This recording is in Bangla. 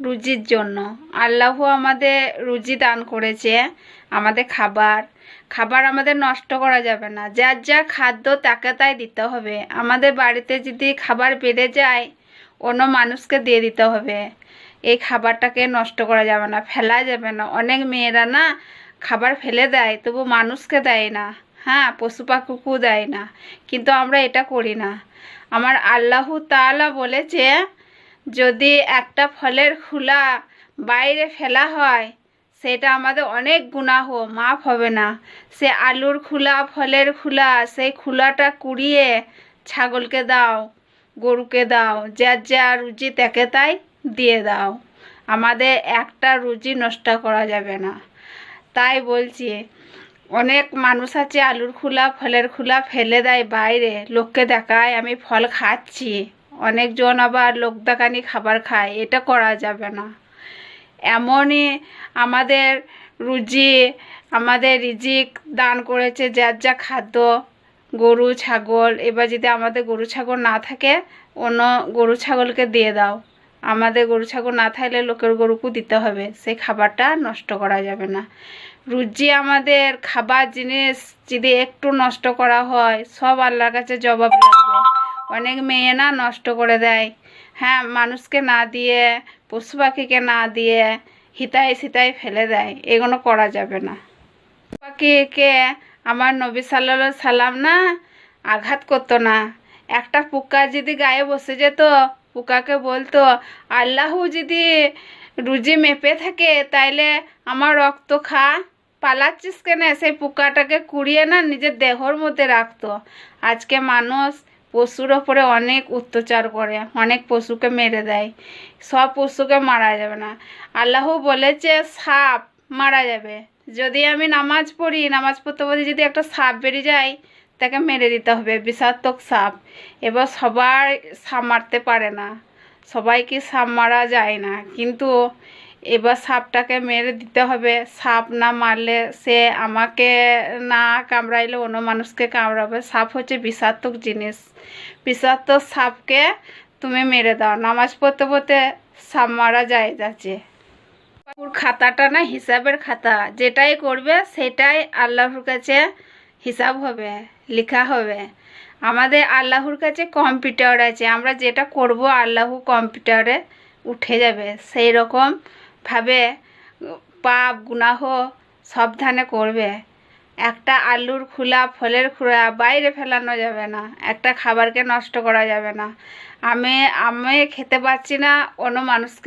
রুজির জন্য। আল্লাহ আমাদের রুজি দান করেছে, আমাদের খাবার। খাবার আমাদের নষ্ট করা যাবে না। যার যা খাদ্য তাকে তাই দিতে হবে। আমাদের বাড়িতে যদি খাবার বেড়ে যায়, অন্য মানুষকে দিয়ে দিতে হবে। এই খাবারটাকে নষ্ট করা যাবে না, ফেলা যাবে না। অনেক মেয়েরা না খাবার ফেলে দেয়, তবু মানুষকে দেয় না। হ্যাঁ পশু পাখিকেও দেয় না। কিন্তু আমরা এটা করি না। আমার আল্লাহ তাআলা বলেছে যদি একটা ফলের খোলা বাইরে ফেলা হয়, সেটা আমাদের অনেক গুনাহ, মাফ হবে না। সে আলুর খোলা, ফলের খোলা, সেই খোলাটা কুড়িয়ে ছাগলকে দাও, গরুকে দাও, যার যা রুজি তাকে তাই দিয়ে দাও। আমাদের একটা রুজি নষ্ট করা যাবে না। তাই বলছি, অনেক মানুষ আছে আলুর খোলা, ফলের খোলা ফেলে দেয় বাইরে। লোককে দেখায়, আমি ফল খাচ্ছি। অনেকজন আবার লোক দেখানি খাবার খায়, এটা করা যাবে না। এমনই আমাদের রুজি, আমাদের রিজিক দান করেছে যার যা খাদ্য, গরু, ছাগল, এবার যদি আমাদের গরু, ছাগল না থাকে, অন্য গরু, ছাগলকে দিয়ে দাও। আমাদের গরু, ছাগল না থাকলে লোকের গরুকেও দিতে হবে সেই খাবারটা নষ্ট করা যাবে না। রুজি আমাদের খাবার জিনিস যদি একটু নষ্ট করা হয়, সব আল্লাহর কাছে জবাব লাগবে। অনেক মেয়ে না নষ্ট করে দেয়। হ্যাঁ মানুষকে না দিয়ে পশু পাখিকে না দিয়ে হিতায় সিতায় ফেলে দেয়। এগুলো করা যাবে না। পাখিকে আমার নবী সাল্লা সাল্লাম না আঘাত করতো না। একটা পোকা যদি গায়ে বসে যেত, পোকাকে বলতো, আল্লাহ যদি রুজি মেপে থাকে, তাইলে আমার রক্ত খা, পালাচ্ছিস কেন? সেই পোকাটাকে কুড়িয়ে না নিজের দেহর মধ্যে রাখতো। আজকে মানুষ পশুর ওপরে অনেক অত্যাচার করে, অনেক পশুকে মেরে দেয়। সব পশুকে মারা যাবে না। আল্লাহ বলেছে, সাপ মারা যাবে। যদি আমি নামাজ পড়ি, নামাজ পড়তে পড়তে যদি একটা সাপ বেরিয়ে যায়, তাকে মেরে দিতে হবে বিষাক্তক সাপ। এবার সবাই সাপ মারতে পারে না। সবাইকে সাপ মারা যায় না? কিন্তু এবার সাপটাকে মেরে দিতে হবে। সাপ না মারলে সে আমাকে না কামড়াইলে অন্য মানুষকে কামড়াবে। সাপ হচ্ছে বিষাত্মক জিনিস। বিষাত্মক সাপকে তুমি মেরে দাও। নামাজ পড়তে পড়তে সাপ মারা যায় যাচ্ছে। খাতাটা না হিসাবের খাতা। যেটাই করবে সেটাই আল্লাহর কাছে হিসাব হবে, লেখা হবে। আমাদের আল্লাহর কাছে কম্পিউটার আছে। আমরা যেটা করব আল্লাহ কম্পিউটারে উঠে যাবে। সেই রকম ভাবে পাপ, গুনাহ সাবধানে করবে। একটা আলুর খোলা, ফলের খোলা বাইরে ফেলানো যাবে না। একটা খাবারকে নষ্ট করা যাবে না। আমি আমি খেতে পারছি না, অন্য মানুষকে